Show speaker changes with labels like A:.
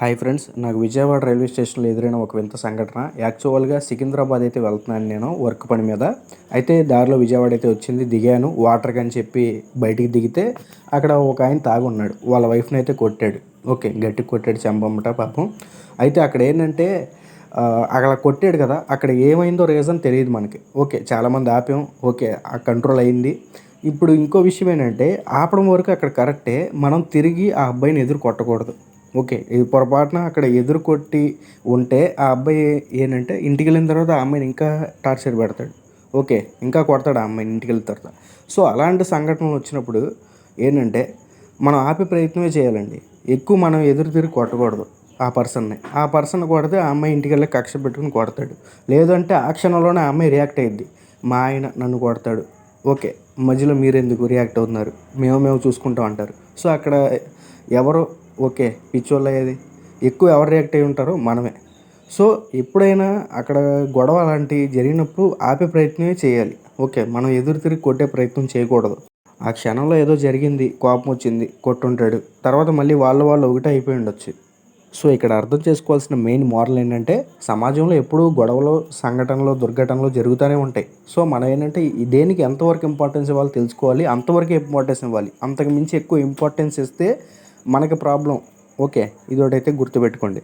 A: Hi friends నాకు Vijayawada railway స్టేషన్లో ఎదురైన ఒక వింత సంఘటన. యాక్చువల్గా సికింద్రాబాద్ అయితే వెళ్తున్నాను నేను వర్క్ పని మీద. అయితే దారిలో విజయవాడ అయితే వచ్చింది దిగాను. వాటర్కి అని చెప్పి బయటికి దిగితే అక్కడ ఒక ఆయన తాగున్నాడు. వాళ్ళ వైఫ్ని అయితే కొట్టాడు. ఓకే గట్టి కొట్టాడు చంపమ్మట పాపం. అయితే అక్కడ ఏంటంటే అక్కడ కొట్టాడు కదా అక్కడ ఏమైందో రీజన్ తెలియదు మనకి. ఓకే చాలామంది ఆపాం. ఓకే ఆ కంట్రోల్ అయింది. ఇప్పుడు ఇంకో విషయం ఏంటంటే ఆపడం వరకు అక్కడ కరెక్టే మనం తిరిగి ఆ అబ్బాయిని ఎదురు కొట్టకూడదు. ఓకే ఇది పొరపాటున అక్కడ ఎదురు కొట్టి ఉంటే ఆ అబ్బాయి ఏంటంటే ఇంటికి వెళ్ళిన తర్వాత ఆ అమ్మాయిని ఇంకా టార్చర్ పెడతాడు. ఓకే ఇంకా కొడతాడు ఆ అమ్మాయిని ఇంటికి వెళ్ళిన తర్వాత. సో అలాంటి సంఘటనలు వచ్చినప్పుడు ఏంటంటే మనం ఆపే ప్రయత్నమే చేయాలండి. ఎక్కువ మనం ఎదురు తిరిగి కొట్టకూడదు ఆ పర్సన్ని. ఆ పర్సన్ కొడితే ఆ అమ్మాయి ఇంటికి వెళ్ళి కక్ష పెట్టుకుని కొడతాడు. లేదంటే ఆ క్షణంలోనే ఆ అమ్మాయి రియాక్ట్ అయ్యింది మా ఆయన నన్ను కొడతాడు. ఓకే మధ్యలో మీరు ఎందుకు రియాక్ట్ అవుతున్నారు? మేము మేము చూసుకుంటాం అంటారు. సో అక్కడ ఎవరు ఓకే పిచ్చోళ్ళు అయ్యేది ఎక్కువ ఎవరు రియాక్ట్ అయి ఉంటారో మనమే. సో ఎప్పుడైనా అక్కడ గొడవ అలాంటివి జరిగినప్పుడు ఆపే ప్రయత్నమే చేయాలి. ఓకే మనం ఎదురు తిరిగి కొట్టే ప్రయత్నం చేయకూడదు. ఆ క్షణంలో ఏదో జరిగింది కోపం వచ్చింది కొట్టుంటాడు. తర్వాత మళ్ళీ వాళ్ళ వాళ్ళు ఒకటే అయిపోయి ఉండొచ్చు. సో ఇక్కడ అర్థం చేసుకోవాల్సిన మెయిన్ మోరల్ ఏంటంటే సమాజంలో ఎప్పుడూ గొడవలు సంఘటనలు దుర్ఘటనలు జరుగుతూనే ఉంటాయి. సో మనం ఏంటంటే దేనికి ఎంతవరకు ఇంపార్టెన్స్ ఇవ్వాలో తెలుసుకోవాలి అంతవరకు ఇంపార్టెన్స్ ఇవ్వాలి. అంతకు మించి ఎక్కువ ఇంపార్టెన్స్ ఇస్తే మనకి ప్రాబ్లం ఓకే ఇదొకటైతే గుర్తుపెట్టుకోండి.